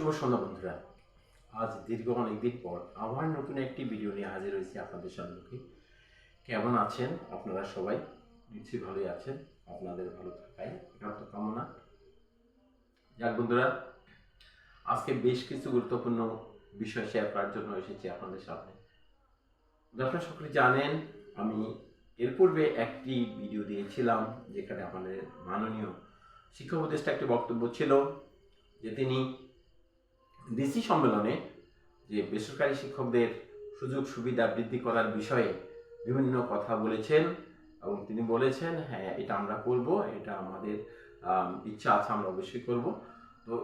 শুভ সন্ধ্যা বন্ধুরা। আজ দীর্ঘ অনেকদিন পর আবার নতুন একটি ভিডিও নিয়ে হাজির হয়েছি আপনাদের সম্মুখে কেমন আছেন আপনারা সবাই? নিশ্চয়ই ভালোই আছেন, আপনাদের ভালো থাকাই একান্ত কামনা। যাক বন্ধুরা, আজকে বেশ কিছু গুরুত্বপূর্ণ বিষয় শেয়ার করার জন্য এসেছি আপনাদের সামনে। আপনারা সকলে জানেন, আমি এর পূর্বে একটি ভিডিও দিয়েছিলাম যেখানে আমাদের মাননীয় শিক্ষা উপদেষ্টা একটি বক্তব্য ছিল যে তিনি ডিসি সম্মেলনে যে বেসরকারি শিক্ষকদের সুযোগ সুবিধা বৃদ্ধি করার বিষয়ে বিভিন্ন কথা বলেছেন এবং তিনি বলেছেন হ্যাঁ এটা আমরা করব, এটা আমাদের ইচ্ছা আছে, আমরা অবশ্যই করব। তো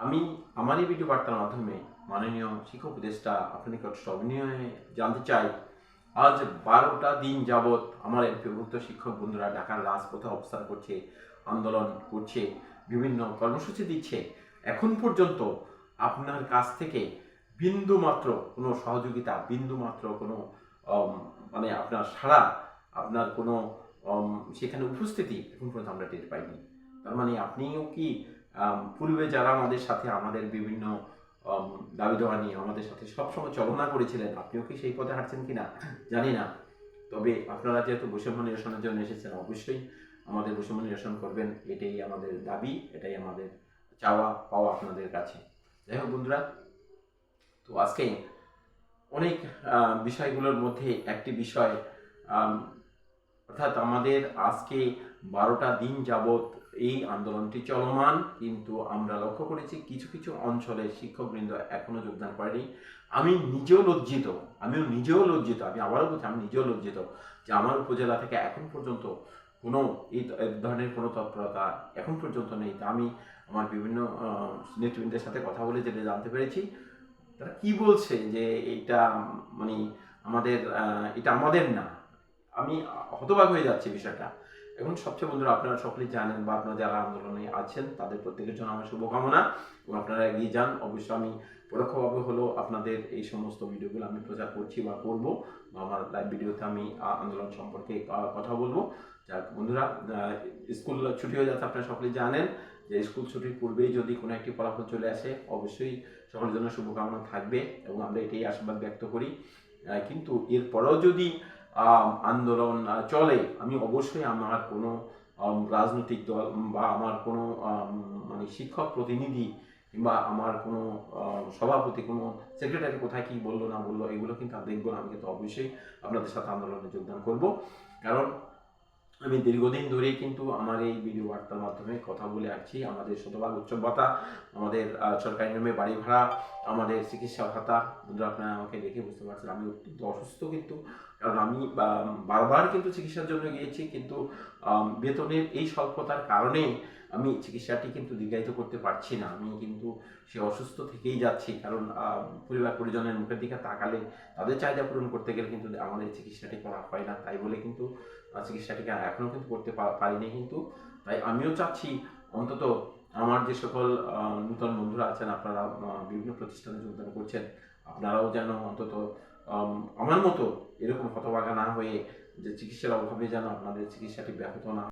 আমি আমার এই ভিডিও বার্তার মাধ্যমে মাননীয় শিক্ষক উপদেষ্টা আপনার নিকট সবিনয়ে জানতে চাই, আজ বারোটা দিন যাবৎ আমার এমপিভুক্ত শিক্ষক বন্ধুরা ঢাকার রাজপথে অবস্থান করছে, আন্দোলন করছে, বিভিন্ন কর্মসূচি দিচ্ছে। এখন পর্যন্ত আপনার কাছ থেকে বিন্দু মাত্র কোনো সহযোগিতা বিন্দু মাত্র কোনো মানে আপনার সাড়া, আপনার কোনো সেখানে উপস্থিতি এখন পর্যন্ত আমরা টের পাইনি। তার মানে আপনিও কি পূর্বে যারা আমাদের সাথে আমাদের বিভিন্ন দাবি দেওয়া নিয়ে আমাদের সাথে সবসময় চলনা করেছিলেন, আপনিও কি সেই পথে হাঁটছেন কিনা জানি না। তবে আপনারা যেহেতু বৈষম্য নিরসনের জন্য এসেছেন, অবশ্যই আমাদের বৈষম্য নিরসন করবেন, এটাই আমাদের দাবি, এটাই আমাদের চাওয়া, পাওয়া আপনাদের কাছে। যাই হোক বন্ধুরা, তো আজকে অনেক বিষয়গুলোর মধ্যে একটি বিষয় অর্থাৎ আমাদের আজকে বারোটা দিন যাবৎ এই আন্দোলনটি চলমান, কিন্তু আমরা লক্ষ্য করেছি কিছু কিছু অঞ্চলে শিক্ষকবৃন্দ এখনও যোগদান করেনি। আমি নিজেও লজ্জিত, আমিও নিজেও লজ্জিত, আমি আবারও বলছি, আমি নিজেও লজ্জিত যে আমার উপজেলা থেকে এখন পর্যন্ত কোনো এই ধরনের কোনো তৎপরতা এখন পর্যন্ত নেই। তা আমি আমার বিভিন্ন নেতৃবৃন্দের সাথে কথা বলে যেটা জানতে পেরেছি। তারা কি বলছে যে এইটা মানে আমাদের এটা আমাদের না? আমি হতবাক হয়ে যাচ্ছি বিষয়টা। এখন সবচেয়ে বন্ধুরা, আপনারা সকলেই জানেন বা আপনারা যারা আন্দোলনে আছেন, তাদের প্রত্যেকের জন্য আমার শুভকামনা এবং আপনারা এগিয়ে যান। অবশ্যই আমি পরোক্ষভাবে হলেও আপনাদের এই সমস্ত ভিডিওগুলো আমি প্রচার করছি বা করব বা আমার লাইভ ভিডিওতে আমি আন্দোলন সম্পর্কে কথা বলব। যাক, বন্ধুরা স্কুল ছুটি হয়ে যাচ্ছে, আপনারা সকলেই জানেন যে স্কুল ছুটির পূর্বেই যদি কোনো একটি ফলাফল চলে আসে, অবশ্যই সকলের জন্য শুভকামনা থাকবে এবং আমরা এটাই আশীর্বাদ ব্যক্ত করি। কিন্তু এরপরেও যদি আন্দোলন চলে। আমি অবশ্যই আমার কোনো রাজনৈতিক দল বা আমার কোনো মানে শিক্ষক প্রতিনিধি কিংবা আমার কোনো সভাপতি, কোনো সেক্রেটারি কোথায় কি বলল, না বলল, এগুলো কিন্তু দেখব না। আমি কিন্তু অবশ্যই আপনাদের সাথে আন্দোলনে যোগদান করব। কারণ আমি দীর্ঘদিন ধরেই কিন্তু আমার এই ভিডিও বার্তার মাধ্যমে কথা বলে আসছি। আমাদের শতভাগ উচ্চ ভাতা, আমাদের সরকারি নিয়মে বাড়ি ভাড়া, আমাদের চিকিৎসা ভাতা। বন্ধুরা, আপনারা আমাকে দেখে বুঝতে পারছেন আমি অত্যন্ত অসুস্থ কিন্তু। কারণ আমি, বারবার কিন্তু চিকিৎসার জন্য গিয়েছি কিন্তু বেতনের এই স্বল্পতার কারণে আমি চিকিৎসাটি কিন্তু দীর্ঘায়িত করতে পারছি না। আমি কিন্তু সে অসুস্থ থেকেই যাচ্ছি। কারণ পরিবার পরিজনের মুখের দিকে তাকালে তাদের চাহিদা পূরণ করতে গেলে কিন্তু আমাদের চিকিৎসাটি করা হয় না। তাই বলে কিন্তু চিকিৎসাটিকে এখনও কিন্তু করতে পারিনি কিন্তু। তাই আমিও চাচ্ছি অন্তত আমার যে সকল নূতন বন্ধুরা আছেন আপনারা বিভিন্ন প্রতিষ্ঠানে যোগদান করছেন আপনারাও যেন অন্তত আম, আমার মতো এরকম হতভাগা না হয়ে যে চিকিৎসার অভাবে যেন আপনাদের চিকিৎসাটি ব্যাহত না